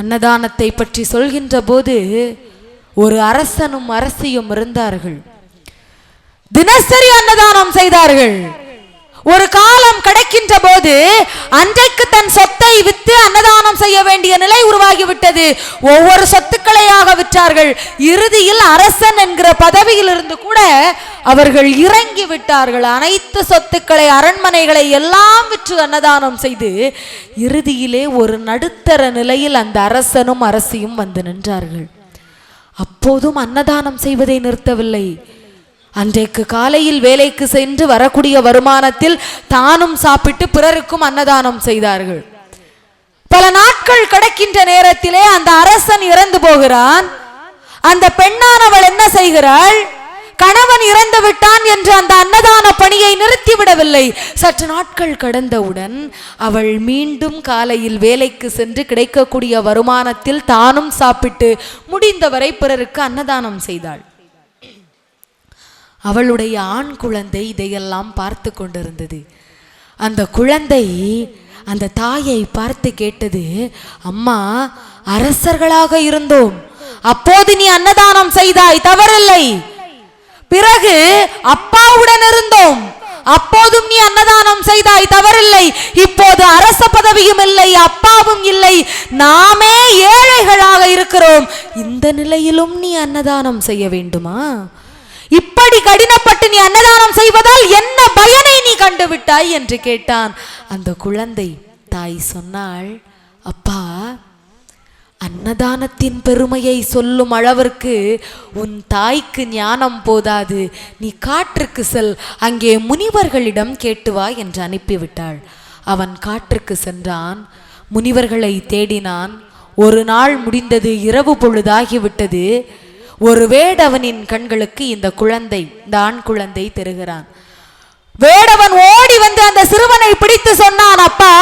அன்னதானத்தை பற்றி சொல்கின்ற போது ஒரு அரசனும் அரசியும் இருந்தார்கள். தினசரி அன்னதானம் செய்தார்கள். ஒரு காலம் கிடைக்கின்ற போது அன்றைக்கு தன் சொத்தை வித்து அன்னதானம் செய்ய வேண்டிய நிலை உருவாகிவிட்டது. ஒவ்வொரு சொத்துக்களையாக விற்றார்கள். இறுதியில் அரசன் என்கிற பதவியில் இருந்து கூட அவர்கள் இறங்கி விட்டார்கள். அனைத்து சொத்துக்களை அரண்மனைகளை எல்லாம் விற்று அன்னதானம் செய்து இறுதியிலே ஒரு நடுத்தர நிலையில் அந்த அரசனும் அரசியும் வந்து நின்றார்கள். அப்போதும் அன்னதானம் செய்வதை நிறுத்தவில்லை. அன்றைக்கு காலையில் வேலைக்கு சென்று வரக்கூடிய வருமானத்தில் தானும் சாப்பிட்டு பிறருக்கும் அன்னதானம் செய்தார்கள். பல நாட்கள் கிடைக்கின்ற நேரத்திலே அந்த அரசன் இறந்து போகிறான். அந்த பெண்ணானவள் என்ன செய்கிறாள்? கணவன் இறந்து விட்டான் என்று அந்த அன்னதான பணியை நிறுத்திவிடவில்லை. சற்று நாட்கள் கடந்தவுடன் அவள் மீண்டும் காலையில் வேலைக்கு சென்று கிடைக்கக்கூடிய வருமானத்தில் தானும் சாப்பிட்டு முடிந்தவரை பிறருக்கு அன்னதானம் செய்தாள். அவளுடைய ஆண் குழந்தை இதையெல்லாம் பார்த்து கொண்டிருந்தது. அந்த குழந்தை அந்த தாயை பார்த்து கேட்டது அம்மா அரசர்களாக இருந்தோம். அப்போது நீ அன்னதானம் செய்தாய் தவறில்லை. பிறகு அப்பாவுடன் இருந்தோம். அப்போதும் நீ அன்னதானம் செய்தாய் தவறில்லை. இப்போது அரச பதவியும் இல்லை அப்பாவும் இல்லை. நாமே ஏழைகளாக இருக்கிறோம். இந்த நிலையிலும் நீ அன்னதானம் செய்ய வேண்டுமா? இப்படி கடினப்பட்டு நீ அன்னதானம் செய்வதால் என்ன பயனை நீ கண்டுவிட்டாய் என்று கேட்டான். அந்த குழந்தை தாய் சொன்னாள் அப்பா அன்னதானத்தின் பெருமையை சொல்லும் அளவிற்கு உன் தாய்க்கு ஞானம் போதாது. நீ காற்றுக்கு செல் அங்கே முனிவர்களிடம் கேட்டு வா என்று அனுப்பிவிட்டாள். அவன் காற்றுக்கு சென்றான். முனிவர்களை தேடினான். ஒரு நாள் முடிந்தது இரவு பொழுதாகிவிட்டது. ஒரு வேடவனின் கண்களுக்கு இந்த குழந்தை இந்த ஆண் குழந்தை தருகிறான். வேடவன் ஓடி வந்து அந்த சிறுவனை பிடித்து சொன்னான் அப்பா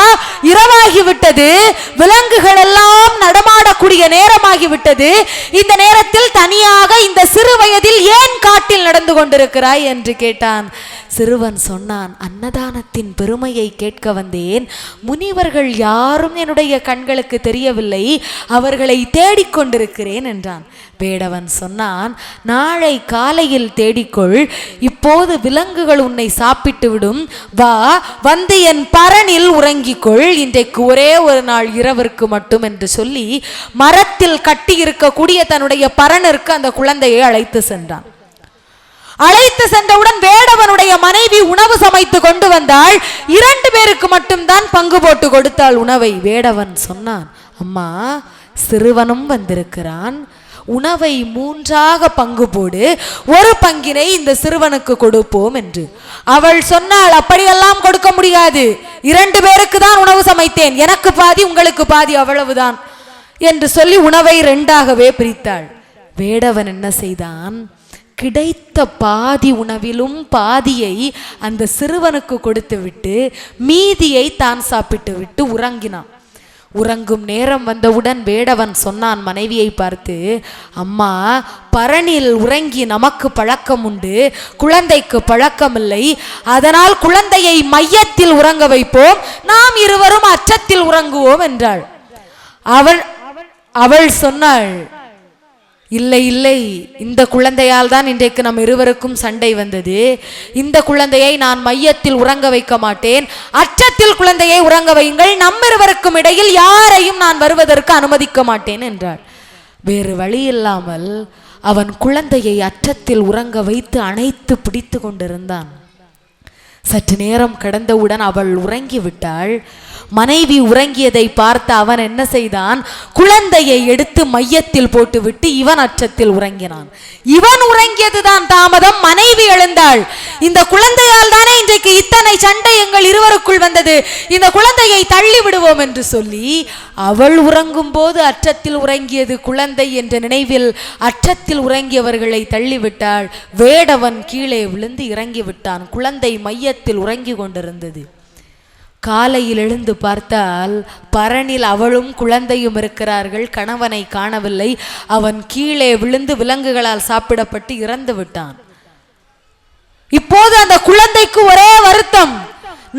இரவாகி விட்டது விலங்குகள் எல்லாம் நடமாடக்கூடிய நேரமாகி விட்டது இந்த நேரத்தில் தனியாக இந்த சிறு வயதில் ஏன் காட்டில் நடந்து கொண்டிருக்கிறாய்? என்று கேட்டான். சிறுவன் சொன்னான் அன்னதானத்தின் பெருமையை கேட்க வந்தேன். முனிவர்கள் யாரும் என்னுடைய கண்களுக்கு தெரியவில்லை. அவர்களை தேடிக்கொண்டிருக்கிறேன் என்றான். வேடவன் சொன்னான் நாளை காலையில் தேடிக்கொள். இப்போது விலங்குகள் உன்னை சாப்பிட்டு விடும். வா வந்து என் பரனில் உறங்கிக்கொள். இன்றைக்கு ஒரே ஒரு நாள் இரவிற்கு மட்டும் என்று சொல்லி மரத்தில் கட்டி இருக்கக்கூடிய தன்னுடைய பரனிற்கு அந்த குழந்தையை அழைத்து சென்றான். அழைத்து சென்றவுடன் வேடவனுடைய மனைவி உணவு சமைத்து கொண்டு வந்தாள். இரண்டு பேருக்கு மட்டும்தான் பங்கு போட்டு கொடுத்தாள். உணவை வேடவன் சொன்னான் அம்மா சிறுவனும் வந்திருக்கிறான். உணவை மூன்றாக பங்கு போடு. ஒரு பங்கினை இந்த சிறுவனுக்கு கொடுப்போம் என்று. அவள் சொன்னாள் அப்படியெல்லாம் கொடுக்க முடியாது. இரண்டு பேருக்கு தான் உணவு சமைத்தேன். எனக்கு பாதி உங்களுக்கு பாதி அவ்வளவுதான் என்று சொல்லி உணவை ரெண்டாகவே பிரித்தாள். வேடவன் என்ன செய்தான்? கிடைத்த பாதி உணவிலும் பாதியை அந்த சிறுவனுக்கு கொடுத்து விட்டு மீதியை தான் சாப்பிட்டு விட்டு உறங்கினான். உறங்கும் நேரம் வந்தவுடன் வேடவன் சொன்னான் மனைவியை பார்த்து அம்மா பரணில் உறங்கி நமக்கு பழக்கம் உண்டு. குழந்தைக்கு பழக்கமில்லை. அதனால் குழந்தையை மையத்தில் உறங்க வைப்போம். நாம் இருவரும் அச்சத்தில் உறங்குவோம் என்றாள். அவள் அவள் சொன்னாள் இல்லை இல்லை. இந்த குழந்தையால் தான் இன்றைக்கு நம் இருவருக்கும் சண்டை வந்தது. இந்த குழந்தையை நான் மையத்தில் உறங்க வைக்க மாட்டேன். அச்சத்தில் குழந்தையை உறங்க வையுங்கள். நம் இருவருக்கும் இடையில் யாரையும் நான் வருவதற்கு அனுமதிக்க மாட்டேன் என்றாள். வேறு வழி இல்லாமல் அவன் குழந்தையை அச்சத்தில் உறங்க வைத்து அணைத்து பிடித்து கொண்டிருந்தான். சற்று நேரம் கடந்தவுடன் அவள் உறங்கி விட்டாள் மனைவி உறங்கியதை பார்த்த அவன் என்ன செய்தான்? குழந்தையை எடுத்து மையத்தில் போட்டுவிட்டு இவன் அச்சத்தில் உறங்கினான். இவன் உறங்கியதுதான் தாமதம் மனைவி எழுந்தாள். இந்த குழந்தையால் தானே இன்றைக்கு இத்தனை சண்டை எங்கள் இருவருக்குள் வந்தது? இந்த குழந்தையை தள்ளி விடுவோம் என்று சொல்லி அவள் உறங்கும் போது அச்சத்தில் உறங்கியது குழந்தை என்ற நினைவில் அச்சத்தில் உறங்கியவர்களை தள்ளிவிட்டாள். வேடவன் கீழே விழுந்து இறங்கி விட்டான் குழந்தை இதயத்தில் உறங்கி கொண்டிருந்தது. காலையில் எழுந்து பார்த்தால் பரனில் அவளும் குழந்தையும் இருக்கிறார்கள் கணவனை காணவில்லை. அவன் கீழே விழுந்து விலங்குகளால் சாப்பிடப்பட்டு இறந்து விட்டான். இப்போது அந்த குழந்தைக்கு ஒரே வருத்தம்.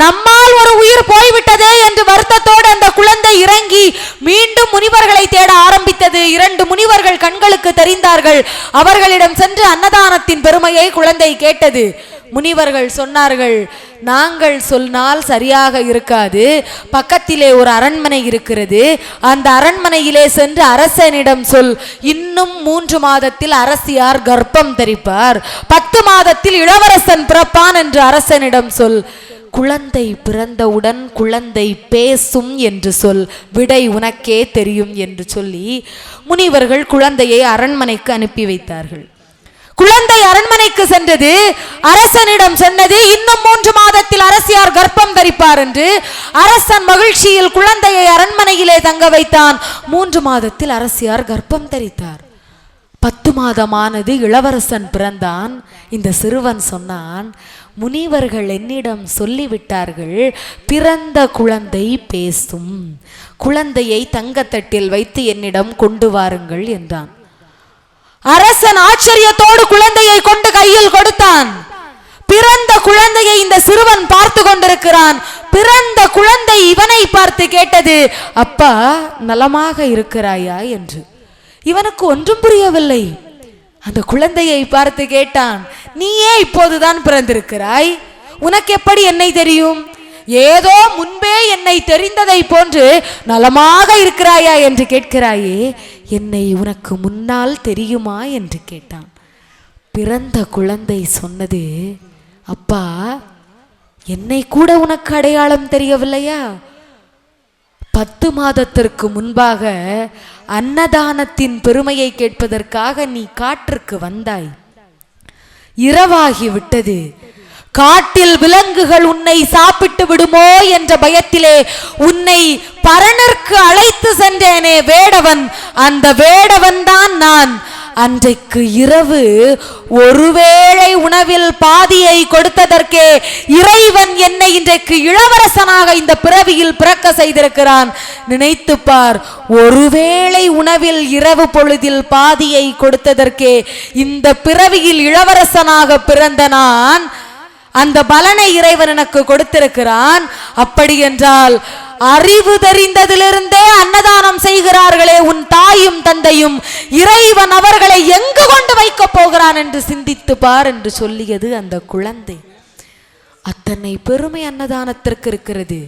நம்மால் ஒரு உயிர் போய்விட்டதே என்று வருத்தத்தோடு அந்த குழந்தை இறங்கி மீண்டும் முனிவர்களை தேட ஆரம்பித்தது. இரண்டு முனிவர்கள் கண்களுக்கு தெரிந்தார்கள். அவர்களிடம் சென்று அன்னதானத்தின் பெருமையை குழந்தை கேட்டது. முனிவர்கள் சொன்னார்கள் நாங்கள் சொன்னால் சரியாக இருக்காது. பக்கத்திலே ஒரு அரண்மனை இருக்கிறது. அந்த அரண்மனையிலே சென்று அரசனிடம் சொல். இன்னும் மூன்று மாதத்தில் அரசியார் கர்ப்பம் தரிப்பார். பத்து மாதத்தில் இளவரசன் பிறப்பான் என்று அரசனிடம் சொல். குழந்தை பிறந்தவுடன் குழந்தை பேசும் என்று சொல். விடை உனக்கே தெரியும் என்று சொல்லி முனிவர்கள் குழந்தையை அரண்மனைக்கு அனுப்பி வைத்தார்கள். குழந்தை அரண்மனைக்கு சென்றது. அரசனிடம் சொன்னது இன்னும் மூன்று மாதத்தில் அரசியார் கர்ப்பம் தரிப்பார் என்று. அரசன் மகிழ்ச்சியில் குழந்தையை அரண்மனையிலே தங்க வைத்தான். மூன்று மாதத்தில் அரசியார் கர்ப்பம் தரித்தார். பத்து மாதமானது இளவரசன் பிறந்தான். இந்த சிறுவன் சொன்னான் முனிவர்கள் என்னிடம் சொல்லிவிட்டார்கள் பிறந்த குழந்தை பேசும். குழந்தையை தங்கத்தட்டில் வைத்து என்னிடம் கொண்டு வாருங்கள் என்றான். அரசன் ஆச்சரியத்தோடு குழந்தையை கொண்டு கையில் கொடுத்தான். பிறந்த குழந்தையை இந்த சிறுவன் பார்த்து கொண்டிருக்கிறான். பிறந்த குழந்தை இவனை பார்த்து கேட்டது அப்பா நலமாக இருக்கிறாயா? என்று. இவனுக்கு ஒன்றும் புரியவில்லை. அந்த குழந்தையை பார்த்து கேட்டான் நீயே இப்போதுதான் பிறந்திருக்கிறாய்? உனக்கு எப்படி என்னை தெரியும்? ஏதோ முன்பே என்னை தெரிந்ததை போன்று நலமாக இருக்கிறாயா? என்று கேட்கிறாயே என்னை உனக்கு முன்னால் தெரியுமா என்று கேட்டான். பிறந்த குழந்தை சொன்னது அப்பா என்னை கூட உனக்கு அடையாளம் தெரியவில்லையா? பத்து மாதத்திற்கு முன்பாக அன்னதானத்தின் பெருமையை கேட்பதற்காக நீ காற்றுக்கு வந்தாய். இரவாகி விட்டது. காட்டில் விலங்குகள் உன்னை சாப்பிட்டு விடுமோ என்ற பயத்திலே உன்னை பரணர்க்கு அழைத்து சென்றேனே வேடவன். அந்த வேடவன் தான் நான். அன்றைக்கு இரவு ஒருவேளை உணவில் பாதியை கொடுத்ததற்கே இறைவன் என்னை இன்றைக்கு இளவரசனாக இந்த பிறவியில் பிறக்க செய்திருக்கிறான். நினைத்து பார் ஒருவேளை உணவில் இரவு பொழுதில் பாதியை கொடுத்ததற்கே இந்த பிறவியில் இளவரசனாக பிறந்த நான் அந்த பலனை இறைவன் எனக்கு கொடுத்திருக்கிறான். அப்படி என்றால் அறிவு தெரிந்ததிலிருந்தே அன்னதானம் செய்கிறார்களே உன் தாயும் தந்தையும். இறைவன் அவர்களை எங்கு கொண்டு வைக்கப் போகிறான் என்று சிந்தித்து பார் என்று சொல்லியது அந்த குழந்தை. அத்தனை பெருமை அன்னதானத்திற்கு இருக்கிறது.